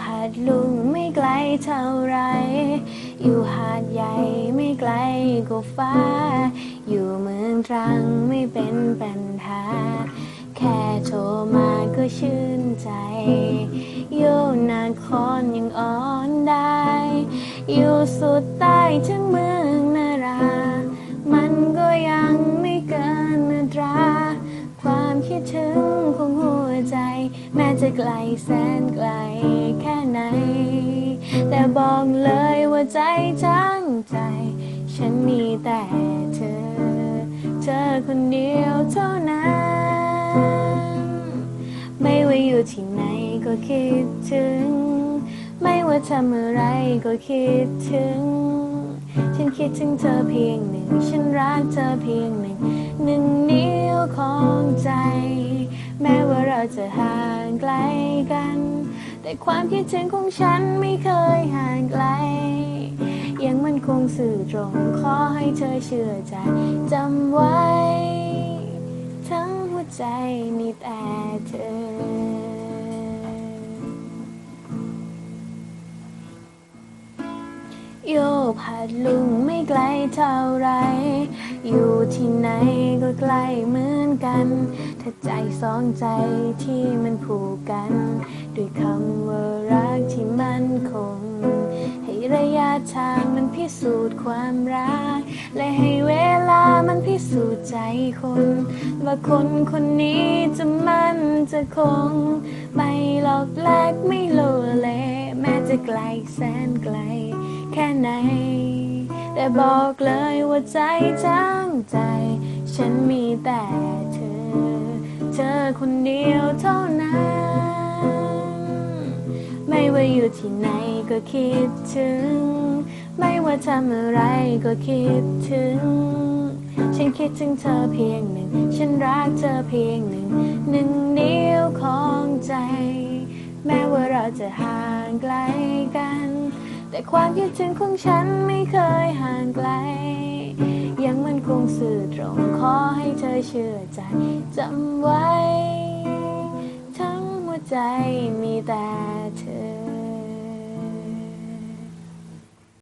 พัดลุงไม่ไกลเท่าไร อยู่หาดใหญ่ไม่ไกลกว่าฟ้า อยู่เมืองตรังไม่เป็นปัญหา แค่โทรมาก็ชื่นใจ อยู่นาครยังอ่อนได้ อยู่สุดใต้ถึงเมือง ความคิดถึงของหัวใจ แม้จะไกลแสนไกลแค่ไหน แต่บอกเลยว่าใจทั้งใจ ฉันมีแต่เธอ เธอคนเดียวเท่านั้น ไม่ว่าอยู่ที่ไหนก็คิดถึง ไม่ว่าทำอะไรก็คิดถึง ฉันคิดถึงเธอเพียงหนึ่ง ฉันรักเธอเพียงหนึ่งหนึ่งนิ้ ของใจ แม้ว่าเราจะห่างไกลกัน แต่ความคิดถึงของฉันไม่เคยห่างไกล ยังมันคงสื่อตรงขอให้เธอเชื่อใจจำไว้ ทั้งหัวใจมีแต่เธอ โยพัดลุงไม่ไกลเท่าไร อยู่ที่ไหนก็ใกล้เหมือนกัน ถ้าใจสองใจที่มันผูกกัน ด้วยคำว่ารักที่มั่นคง ให้ระยะทางมันพิสูจน์ความรัก และให้เวลามันพิสูจน์ใจคน ว่าคนคนนี้จะมั่นจะคง ไม่หลอกแลกไม่โลเลแม้จะไกลแสนไกล ไหน แต่บอกเลยว่าใจทั้งใจ ฉันมีแต่เธอ เธอคนเดียวเท่านั้น ไม่ว่าอยู่ที่ไหนก็คิดถึง ไม่ว่าทำอะไรก็คิดถึง ฉันคิดถึงเธอเพียงหนึ่ง ฉันรักเธอเพียงหนึ่ง หนึ่งเดียวของใจ แม้ว่าเราจะห่างไกลกัน แต่ความคิดถึงของฉันไม่เคยห่างไกล ยังมันคงสื่อตรงขอให้เธอเชื่อใจจำไว้ ทั้งหัวใจมีแต่เธอ